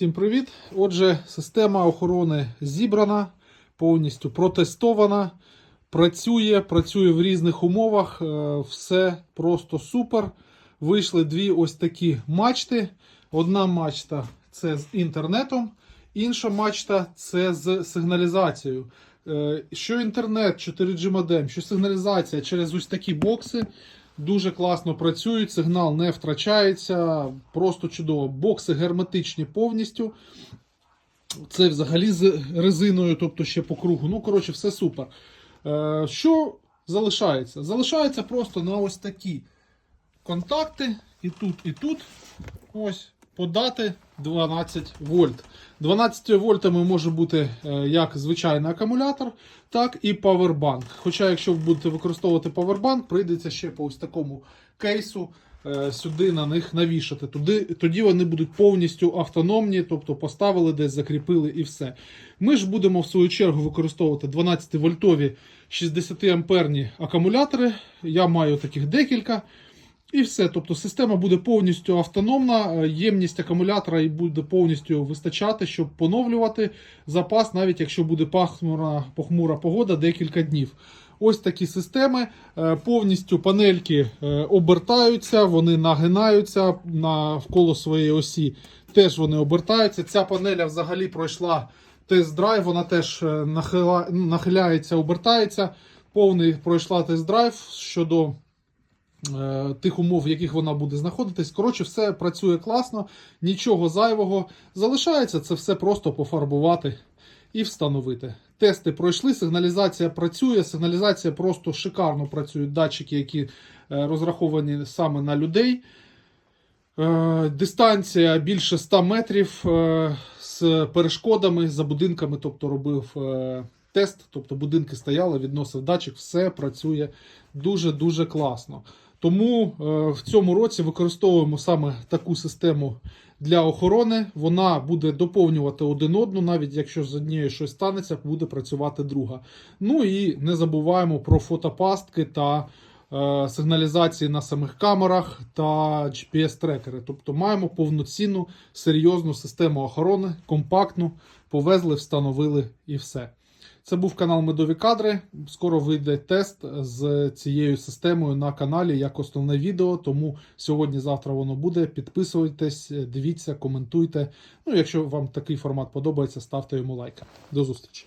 Всім привіт! Отже, система охорони зібрана, повністю протестована, працює, працює в різних умовах. е, Все просто супер. Вийшли дві ось такі мачти. Одна мачта це з інтернетом, інша мачта це з сигналізацією. Е, Що інтернет, 4G модем, що сигналізація через ось такі бокси. Дуже класно працюють, сигнал не втрачається, просто чудово. Бокси герметичні повністю. Це взагалі з резиною, тобто ще по кругу. Ну, коротше, все супер. Е, що залишається? Залишається просто на ось такі контакти. І тут, і тут. Ось подати 12 вольт. 12 вольтами може бути е, як звичайний акумулятор, так і павербанк. Хоча, якщо ви будете використовувати павербанк, прийдеться ще по ось такому кейсу е, сюди на них навішати. Туди, тоді вони будуть повністю автономні, тобто поставили десь, закріпили і все. Ми ж будемо в свою чергу використовувати 12 вольтові 60 амперні акумулятори. Я маю таких декілька. І все. Тобто система буде повністю автономна, е, ємність акумулятора і буде повністю вистачати, щоб поновлювати запас, навіть якщо буде пахмура, похмура погода декілька днів. Ось такі системи. Е, Повністю панельки е, обертаються, вони нагинаються навколо своєї осі. Теж вони обертаються. Ця панеля взагалі пройшла тест-драйв, вона теж нахиляється, обертається. Повний пройшла тест-драйв щодо тих умов, в яких вона буде знаходитись. Коротше, все працює класно, нічого зайвого. Залишається це все просто пофарбувати і встановити. Тести пройшли, сигналізація працює. Сигналізація просто шикарно працюють датчики, які е, розраховані саме на людей. Е, Дистанція більше 100 метрів е, з перешкодами за будинками, тобто робив е, тест, тобто будинки стояли, відносив датчик, все працює дуже-дуже класно. Тому е, в цьому році використовуємо саме таку систему для охорони. Вона буде доповнювати один одну, навіть якщо з однією щось станеться, буде працювати друга. Ну і не забуваємо про фотопастки та е, сигналізації на самих камерах та GPS-трекери. Тобто маємо повноцінну серйозну систему охорони, компактну, повезли, встановили і все. Це був канал Медові Кадри. Скоро вийде тест з цією системою на каналі як основне відео. Тому сьогодні-завтра воно буде. Підписуйтесь, дивіться, коментуйте. Ну, якщо вам такий формат подобається, ставте йому лайк. До зустрічі!